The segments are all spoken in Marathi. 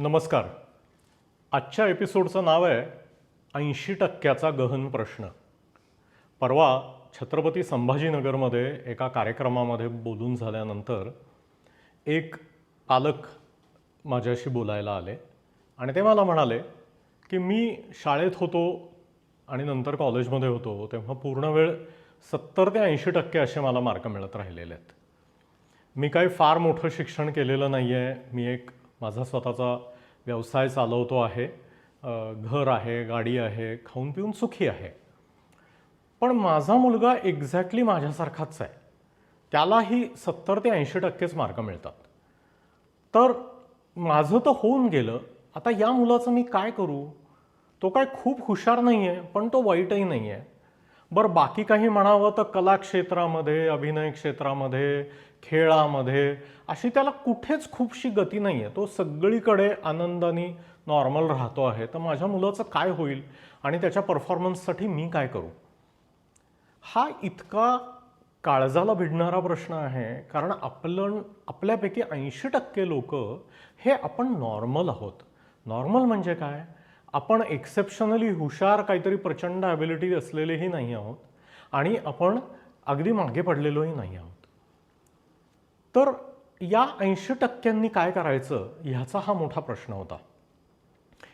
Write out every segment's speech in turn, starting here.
नमस्कार. आजच्या एपिसोडचं नाव आहे ऐंशी टक्क्याचा गहन प्रश्न. परवा छत्रपती संभाजीनगरमध्ये एका कार्यक्रमामध्ये बोलून झाल्यानंतर एक पालक माझ्याशी बोलायला आले आणि ते मला म्हणाले की मी शाळेत होतो आणि नंतर कॉलेजमध्ये होतो तेव्हा पूर्ण वेळ सत्तर ते ऐंशी टक्के असे मला मार्क मिळत राहिलेले आहेत. मी काही फार मोठं शिक्षण केलेलं नाही आहे मी एक माझा स्वतःचा व्यवसाय चालवतो आहे. घर आहे गाडी आहे खाऊन पिऊन सुखी आहे. पण माझा मुलगा एक्झॅक्टली माझ्यासारखाच आहे. त्यालाही सत्तर ते ऐंशी टक्केच मार्क मिळतात. तर माझं तर होऊन गेलं. आता या मुलाचं मी काय करू? तो काय खूप हुशार नाही आहे पण तो वाईटही नाही आहे बरं बाकी काही म्हणावं तर कला क्षेत्रामध्ये अभिनय क्षेत्रामध्ये खेळामध्ये अशी त्याला कुठेच खूपशी गती नाही आहे तो सगळीकडे आनंदाने नॉर्मल राहतो आहे. तर माझ्या मुलाचं काय होईल आणि त्याच्या परफॉर्मन्ससाठी मी काय करू? हा इतका काळजाला भिडणारा प्रश्न आहे. कारण आपलं आपल्यापैकी ऐंशी टक्के लोक हे आपण नॉर्मल आहोत. नॉर्मल म्हणजे काय? आपण एक्सेप्शनली हुशार काहीतरी प्रचंड ॲबिलिटी असलेलेही नाही आहोत आणि आपण अगदी मागे पडलेलोही नाही आहोत. तर या ऐंशी टक्क्यांनी काय करायचं ह्याचा हा मोठा प्रश्न होता.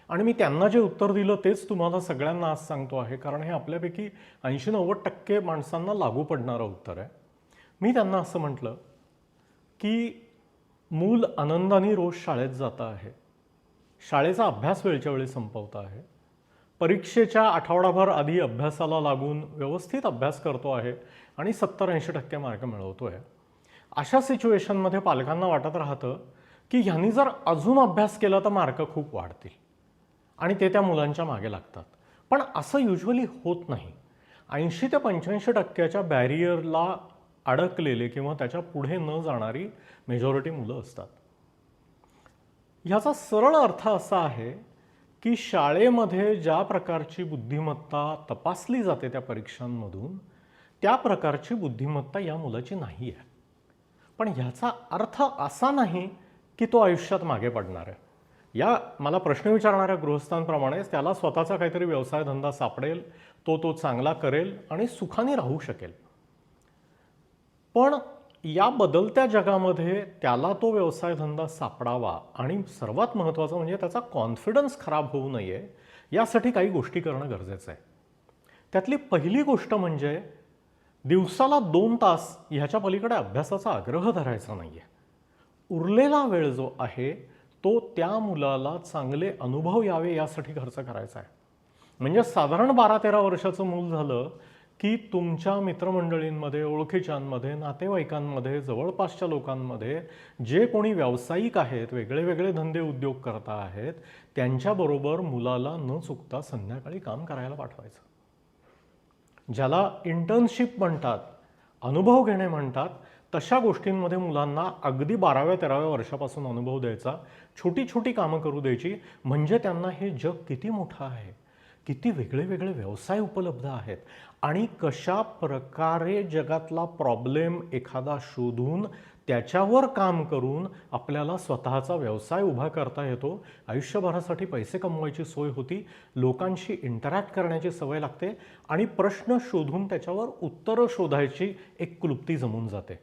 आणि मी त्यांना जे उत्तर दिलं तेच तुम्हाला सगळ्यांना आज सांगतो आहे कारण हे आपल्यापैकी ऐंशी नव्वद टक्के माणसांना लागू पडणारं उत्तर आहे. मी त्यांना असं म्हटलं की मूल आनंदाने रोज शाळेत जातं आहे. शाळेचा अभ्यास वेळच्या वेळी संपवत आहे. परीक्षेच्या आठवडाभर आधी अभ्यासाला लागून व्यवस्थित अभ्यास करतो आहे आणि सत्तर ऐंशी टक्के मार्क मिळवतो आहे अशा सिच्युएशनमध्ये पालकांना वाटत राहतं की ह्यांनी जर अजून अभ्यास केला तर मार्क खूप वाढतील. आणि ते त्या मुलांच्या मागे लागतात. पण असं युजली होत नाही. ऐंशी ते पंच्याऐंशी टक्क्याच्या बॅरियरला अडकलेले किंवा त्याच्या पुढे न जाणारी मेजॉरिटी मुलं असतात. ह्याचा सरळ अर्थ असा आहे की शाळेमध्ये ज्या प्रकारची बुद्धिमत्ता तपासली जाते त्या परीक्षांमधून त्या प्रकारची बुद्धिमत्ता या मुलाची नाही आहे. पण ह्याचा अर्थ असा नाही की तो आयुष्यात मागे पडणार आहे. या मला प्रश्न विचारणाऱ्या गृहस्थांप्रमाणेच त्याला स्वतःचा काहीतरी व्यवसाय धंदा सापडेल तो तो चांगला करेल आणि सुखाने राहू शकेल. पण या बदलत्या जगामध्ये त्याला तो व्यवसाय धंदा सापडावा आणि सर्वात महत्त्वाचं म्हणजे त्याचा कॉन्फिडन्स खराब होऊ नये यासाठी काही गोष्टी करणं गरजेचं आहे. त्यातली पहिली गोष्ट म्हणजे दिवसाला दोन तास ह्याच्या पलीकडे अभ्यासाचा आग्रह धरायचा नाही आहे उरलेला वेळ जो आहे तो त्या मुलाला चांगले अनुभव यावे यासाठी खर्च करायचा आहे. म्हणजे साधारण बारा तेरा वर्षाचं मूल झालं की तुमच्या मित्रमंडळींमध्ये ओळखीच्यांमध्ये नातेवाईकांमध्ये जवळपासच्या लोकांमध्ये जे कोणी व्यावसायिक आहेत वेगळे वेगळे धंदे उद्योग करता आहेत त्यांच्याबरोबर मुलाला न चुकता संध्याकाळी काम करायला पाठवायचं. ज्याला इंटर्नशिप म्हणतात अनुभव घेणे म्हणतात तशा गोष्टींमध्ये मुलांना अगदी बाराव्या तेराव्या वर्षापासून अनुभव द्यायचा छोटी छोटी कामं करू द्यायची म्हणजे त्यांना हे जग किती मोठं आहे. किती वेगळे वेगळे व्यवसाय उपलब्ध आहेत आणि कशा प्रकारे जगातला प्रॉब्लेम एखादा शोधून त्याच्यावर काम करून आपल्याला स्वतःचा व्यवसाय उभा करता येतो. आयुष्यभरासाठी पैसे कमवायची सोय होती. लोकांशी इंटरॅक्ट करण्याची सवय लागते आणि प्रश्न शोधून त्याच्यावर उत्तरं शोधायची एक क्लुप्ती जमून जाते.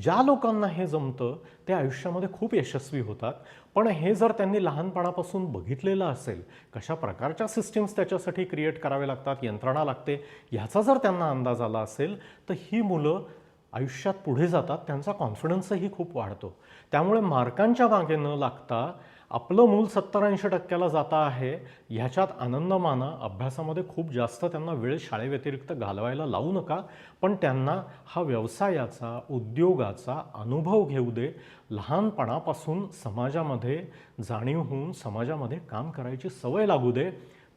ज्या लोकांना हे जमतं ते आयुष्यामध्ये खूप यशस्वी होतात. पण हे जर त्यांनी लहानपणापासून बघितलेलं असेल कशा प्रकारच्या सिस्टीम्स त्याच्यासाठी क्रिएट करावे लागतात यंत्रणा लागते ह्याचा जर त्यांना अंदाज आला असेल तर ही मुलं आयुष्यात पुढे जातात त्यांचा कॉन्फिडन्सही खूप वाढतो. त्यामुळे मार्कांच्या मागे न लागता आपलं मूल सत्तर ऐंशी टक्क्याला जातं आहे ह्याच्यात आनंद माना अभ्यासामध्ये खूप जास्त त्यांना वेळ शाळेव्यतिरिक्त घालवायला लावू नका पण त्यांना हा व्यवसायाचा उद्योगाचा अनुभव घेऊ दे. लहानपणापासून समाजामध्ये जाणीव होऊन समाजामध्ये काम करायची सवय लागू दे.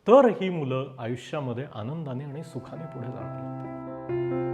तर ही मुलं आयुष्यामध्ये आनंदाने आणि सुखाने पुढे जाणार